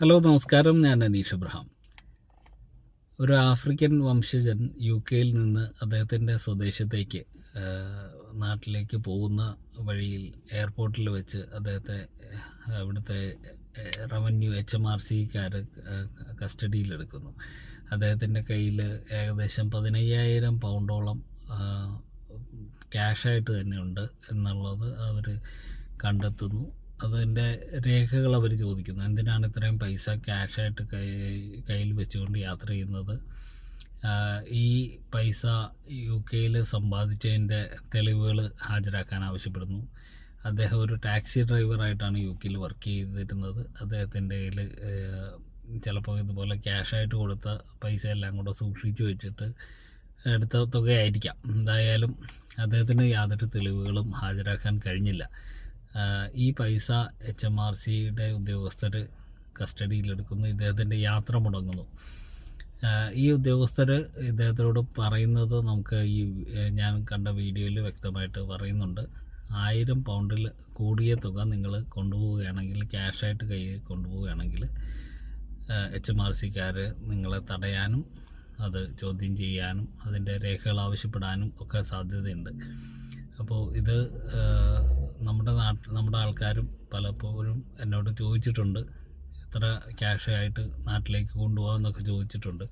Hello നമസ്കാരം. ഞാൻ അനീഷ് എബ്രഹാം ഒരു ആഫ്രിക്കൻ വംശജൻ യു കെയിൽ നിന്ന് അദ്ദേഹത്തിന്റെ സ്വദേശത്തേക്ക് നാട്ടിലേക്ക് പോകുന്ന വഴിയിൽ എയർപോർട്ടിൽ വെച്ച് അദ്ദേഹത്തെ അവിടുത്തെ റവന്യൂ എച്ച് എം ആർ സിക്കാർ കസ്റ്റഡിയിലെടുക്കുന്നു. അദ്ദേഹത്തിന്റെ കയ്യിൽ ഏകദേശം പതിനയ്യായിരം പൗണ്ടോളം ക്യാഷായിട്ട് തന്നെ ഉണ്ട് എന്നുള്ളത് അവർ കണ്ടെത്തുന്നു. അതിന്റെ രേഖകൾ അവർ ചോദിക്കുന്നു. എന്തിനാണ് ഇത്രയും പൈസ ക്യാഷായിട്ട് കൈ കയ്യിൽ വെച്ചുകൊണ്ട് യാത്ര ചെയ്യുന്നത്? ഈ പൈസ യു കെയിൽ സമ്പാദിച്ചതിന്റെ തെളിവുകൾ ഹാജരാക്കാൻ ആവശ്യപ്പെടുന്നു. അദ്ദേഹം ഒരു ടാക്സി ഡ്രൈവറായിട്ടാണ് യു കെയിൽ വർക്ക് ചെയ്തിരുന്നത്. അദ്ദേഹത്തിന്റെ കയ്യിൽ ചിലപ്പോൾ ഇതുപോലെ ക്യാഷായിട്ട് കൊടുത്ത പൈസ എല്ലാം കൂടെ സൂക്ഷിച്ചു വെച്ചിട്ട് എടുത്ത തുകയായിരിക്കാം. എന്തായാലും അദ്ദേഹത്തിന് യാതൊരു തെളിവുകളും ഹാജരാക്കാൻ കഴിഞ്ഞില്ല. ഈ പൈസ എച്ച് എം ആർ സിയുടെ ഉദ്യോഗസ്ഥർ കസ്റ്റഡിയിലെടുക്കുന്നു. ഇദ്ദേഹത്തിന്റെ യാത്ര മുടങ്ങുന്നു. ഈ ഉദ്യോഗസ്ഥർ ഇദ്ദേഹത്തോട് പറയുന്നത് നമുക്ക് ഈ ഞാൻ കണ്ട വീഡിയോയിൽ വ്യക്തമായിട്ട് പറയുന്നുണ്ട്. ആയിരം പൗണ്ടിൽ കൂടിയ തുക നിങ്ങൾ കൊണ്ടുപോവുകയാണെങ്കിൽ ക്യാഷായിട്ട് കയ്യിൽ കൊണ്ടുപോവുകയാണെങ്കിൽ എച്ച് എം ആർ സിക്കാർ നിങ്ങളെ തടയാനും അത് ചോദ്യം ചെയ്യാനും അതിന്റെ രേഖകൾ ആവശ്യപ്പെടാനും ഒക്കെ സാധ്യതയുണ്ട്. അപ്പോൾ ഇത് നമ്മുടെ നാട്ടിൽ നമ്മുടെ ആൾക്കാരും പലപ്പോഴും എന്നോട് ചോദിച്ചിട്ടുണ്ട്. എത്ര ക്യാഷ് ആയിട്ട് നാട്ടിലേക്ക് കൊണ്ടുപോകാമെന്നൊക്കെ ചോദിച്ചിട്ടുണ്ട്.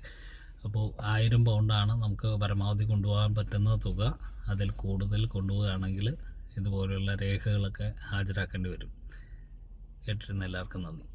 അപ്പോൾ ആയിരം പൗണ്ടാണ് നമുക്ക് പരമാവധി കൊണ്ടുപോകാൻ പറ്റുന്ന തുക. അതിൽ കൂടുതൽ കൊണ്ടുപോവുകയാണെങ്കിൽ ഇതുപോലെയുള്ള രേഖകളൊക്കെ ഹാജരാക്കേണ്ടി വരും. കേട്ടിരുന്ന എല്ലാവർക്കും നന്ദി.